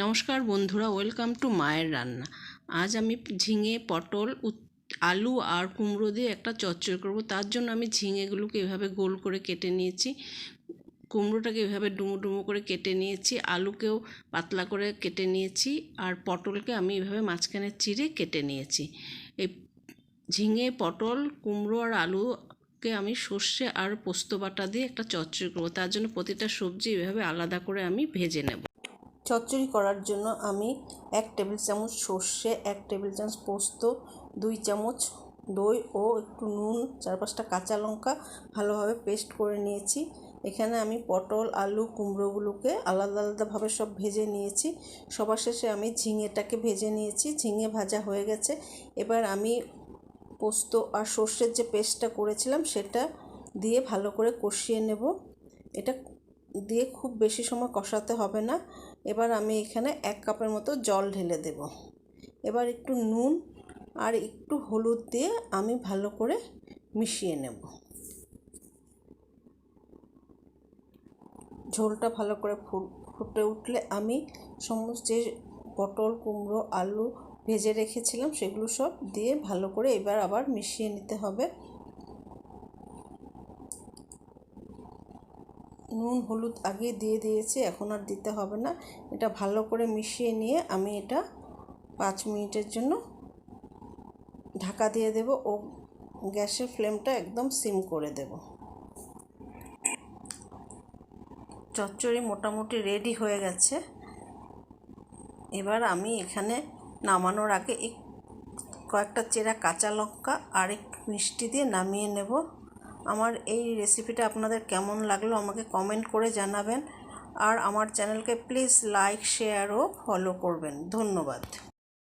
নমস্কার বন্ধুরা, welcome to মায়ের রান্না। আজ আমি ঝিঙে, পটল আলু আর কুমড়ো দিয়ে একটা চচ্চড়ি করব। তার জন্য আমি ঝিঙেগুলোকে এভাবে গোল করে কেটে নিয়েছি। কুমড়োটাকে এভাবে ডুমো ডুমো করে কেটে নিয়েছি। আলুকেও পাতলা করে কেটে নিয়েছি আর পটলকে আমি এভাবে মাঝখানে চিড়ে কেটে নিয়েছি। এই ঝিঙে, পটল, কুমড়ো আর আলুকে আমি সর্ষে আর পোস্ত বাটা দিয়ে একটা চচ্চড়ি করব। তার জন্য প্রতিটা সবজি এভাবে আলাদা করে আমি ভেজে নেব। চচ্চড়ি করার জন্য আমি এক টেবিল চামচ সর্ষে, এক টেবিল চামচ পোস্ত, দুই চামচ দই ও একটু নুন, চার পাঁচটা কাঁচা লঙ্কা ভালোভাবে পেস্ট করে নিয়েছি। এখানে আমি পটল, আলু, কুমড়োগুলোকে আলাদা আলাদাভাবে সব ভেজে নিয়েছি। সবার শেষে আমি ঝিঙেটাকে ভেজে নিয়েছি। ঝিঙে ভাজা হয়ে গেছে। এবার আমি পোস্ত আর সর্ষের যে পেস্টটা করেছিলাম সেটা দিয়ে ভালো করে কষিয়ে নেব। এটা দিয়ে খুব বেশি সময় কষাতে হবে না। এবার আমি এখানে এক কাপের মতো জল ঢেলে দেব। এবার একটু নুন আর একটু হলুদ দিয়ে আমি ভালো করে মিশিয়ে নেব। ঝোলটা ভালো করে ফুটে উঠলে আমি সমস্ত যে পটল, কুমড়ো, আলু ভেজে রেখেছিলাম সেগুলো সব দিয়ে ভালো করে এবার আবার মিশিয়ে নিতে হবে। নুন, হলুদ আগে দিয়ে দিয়েছি, এখন আর দিতে হবে না। এটা ভালো করে মিশিয়ে নিয়ে আমি এটা পাঁচ মিনিটের জন্য ঢাকা দিয়ে দেব ও গ্যাসের ফ্লেমটা একদম সিম করে দেব। চচ্চড়ি মোটামুটি রেডি হয়ে গেছে। এবার আমি এখানে নামানোর আগে এক কয়েকটা চেরা কাঁচা লঙ্কা আর এক মিষ্টি দিয়ে নামিয়ে নেব। আমার এই রেসিপিটা আপনাদের কেমন লাগল আমাকে কমেন্ট করে জানাবেন। আর আমার চ্যানেলকে প্লিজ লাইক শেয়ার ও ফলো করবেন। ধন্যবাদ।